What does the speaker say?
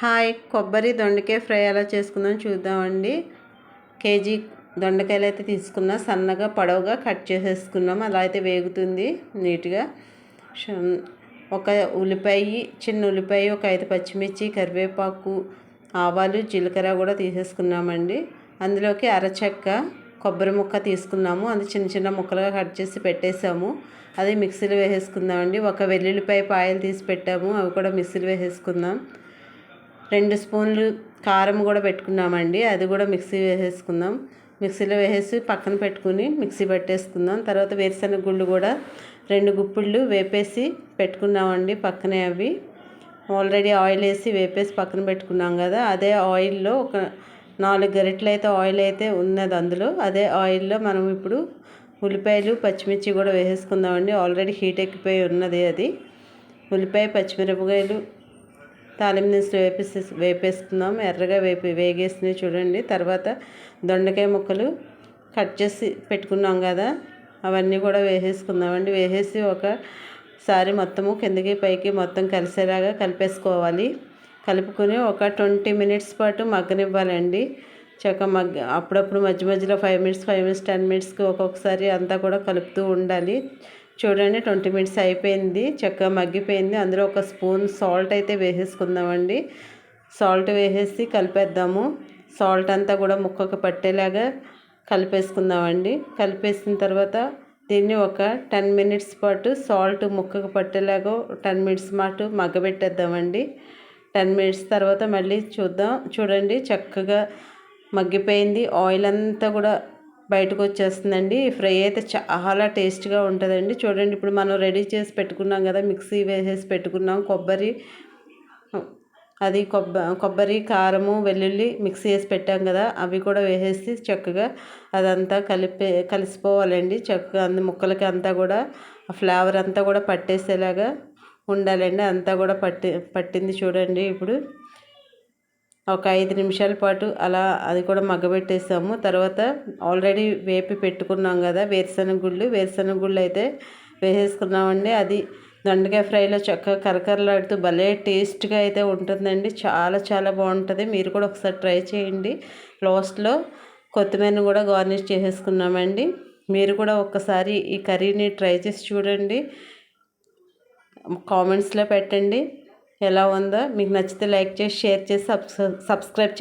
Hi కొబ్బరి దొండకాయ fry ఎలా చేసుకుందాం చూద్దామండి. కేజీ దొండకాయలు అయితే తీసుకున్నా సన్నగా పొడవుగా కట్ చేసేసుకున్నాం. అలా అయితే వేగుతుంది నీట్గా. ఒక ఉల్లిపాయ చిన్న ఉల్లిపాయ ఒక ఐదు పచ్చిమిర్చి కరివేపాకు ఆవాలు జీలకర్ర కూడా తీసేసుకున్నామండి. అందులోకి అరచెక్క కొబ్బరి ముక్క తీసుకున్నాము. అది చిన్న చిన్న ముక్కలుగా కట్ చేసి పెట్టేసాము అది మిక్సీలో వేసేసుకుందామండి. ఒక వెల్లుల్లిపాయ పాయలు తీసి పెట్టాము. అవి కూడా మిక్సీలో వేసేసుకుందాం. రెండు స్పూన్లు కారం కూడా పెట్టుకున్నామండి. అది కూడా మిక్సీ వేసేసుకుందాం. మిక్సీలో వేసేసి పక్కన పెట్టుకుని మిక్సీ పెట్టేసుకుందాం. తర్వాత వేరుశనగ గుళ్ళు కూడా రెండు గుప్పిళ్ళు వేపేసి పెట్టుకున్నామండి పక్కనే అవి. ఆల్రెడీ ఆయిల్ వేసి వేపేసి పక్కన పెట్టుకున్నాం కదా. అదే ఆయిల్లో ఒక నాలుగు గరిటలు అయితే ఆయిల్ అయితే ఉన్నది అందులో. అదే ఆయిల్లో మనం ఇప్పుడు ఉల్లిపాయలు పచ్చిమిర్చి కూడా వేసేసుకుందామండి. ఆల్రెడీ హీట్ ఎక్కిపోయి ఉన్నది అది. ఉల్లిపాయ పచ్చిమిరపకాయలు తాలింపు దినుసులు వేపేసి వేపేస్తున్నాం. ఎర్రగా వేపి వేగేసినవి చూడండి. తర్వాత దొండకాయ ముక్కలు కట్ చేసి పెట్టుకున్నాం కదా అవన్నీ కూడా వేసేసుకుందామండి. వేసేసి ఒకసారి మొత్తము కిందకి పైకి మొత్తం కలిసేలాగా కలిపేసుకోవాలి. కలుపుకొని ఒక ట్వంటీ మినిట్స్ పాటు మగ్గనివ్వాలండి. చక్క మగ్గ అప్పుడప్పుడు మధ్య మధ్యలో five minutes five minutes ten మినిట్స్కి ఒక్కొక్కసారి అంతా కూడా కలుపుతూ ఉండాలి. చూడండి ట్వంటీ మినిట్స్ అయిపోయింది చక్కగా మగ్గిపోయింది. అందులో ఒక స్పూన్ సాల్ట్ అయితే వేసేసుకుందామండి. సాల్ట్ వేసేసి కలిపేద్దాము. సాల్ట్ అంతా కూడా ముక్కకు పట్టేలాగా కలిపేసుకుందామండి. కలిపేసిన తర్వాత దీన్ని ఒక టెన్ మినిట్స్ పాటు సాల్ట్ ముక్కకు పట్టేలాగా టెన్ మినిట్స్ పాటు మగ్గబెట్టేద్దామండి. టెన్ మినిట్స్ తర్వాత మళ్ళీ చూద్దాం. చూడండి చక్కగా మగ్గిపోయింది. ఆయిల్ అంతా కూడా బయటకు వచ్చేస్తుందండి ఫ్రై అయితే చాలా టేస్ట్గా ఉంటుందండి. చూడండి ఇప్పుడు మనం రెడీ చేసి పెట్టుకున్నాం కదా మిక్సీ వేసేసి పెట్టుకున్నాం. కొబ్బరి అది కొబ్బ కొబ్బరి కారము వెల్లుల్లి మిక్సీ వేసి పెట్టాం కదా అవి కూడా వేసేసి చక్కగా అదంతా కలిపే కలిసిపోవాలండి. చక్కగా అందు ముక్కలకి అంతా కూడా ఆ ఫ్లేవర్ అంతా కూడా పట్టేసేలాగా ఉండాలండి. అంతా కూడా పట్టి పట్టింది చూడండి ఇప్పుడు. ఒక ఐదు నిమిషాల పాటు అలా అది కూడా మగ్గబెట్టేసాము. తర్వాత ఆల్రెడీ వేపి పెట్టుకున్నాం కదా వేరుశనగ గుళ్ళు. వేరుశనగ గుళ్ళు అయితే వేసేసుకున్నామండి. అది దొండకాయ ఫ్రైలో చక్కగా కరకరలాడుతూ భలే టేస్ట్గా అయితే ఉంటుందండి. చాలా చాలా బాగుంటుంది. మీరు కూడా ఒకసారి ట్రై చేయండి. లాస్ట్లో కొత్తిమీరను కూడా గార్నిష్ చేసేసుకున్నామండి. మీరు కూడా ఒక్కసారి ఈ కర్రీని ట్రై చేసి చూడండి. కామెంట్స్లో పెట్టండి. ఎలా ఉందో. మీకు నచ్చితే లైక్ చేసి షేర్ చేసి సబ్స్క్రైబ్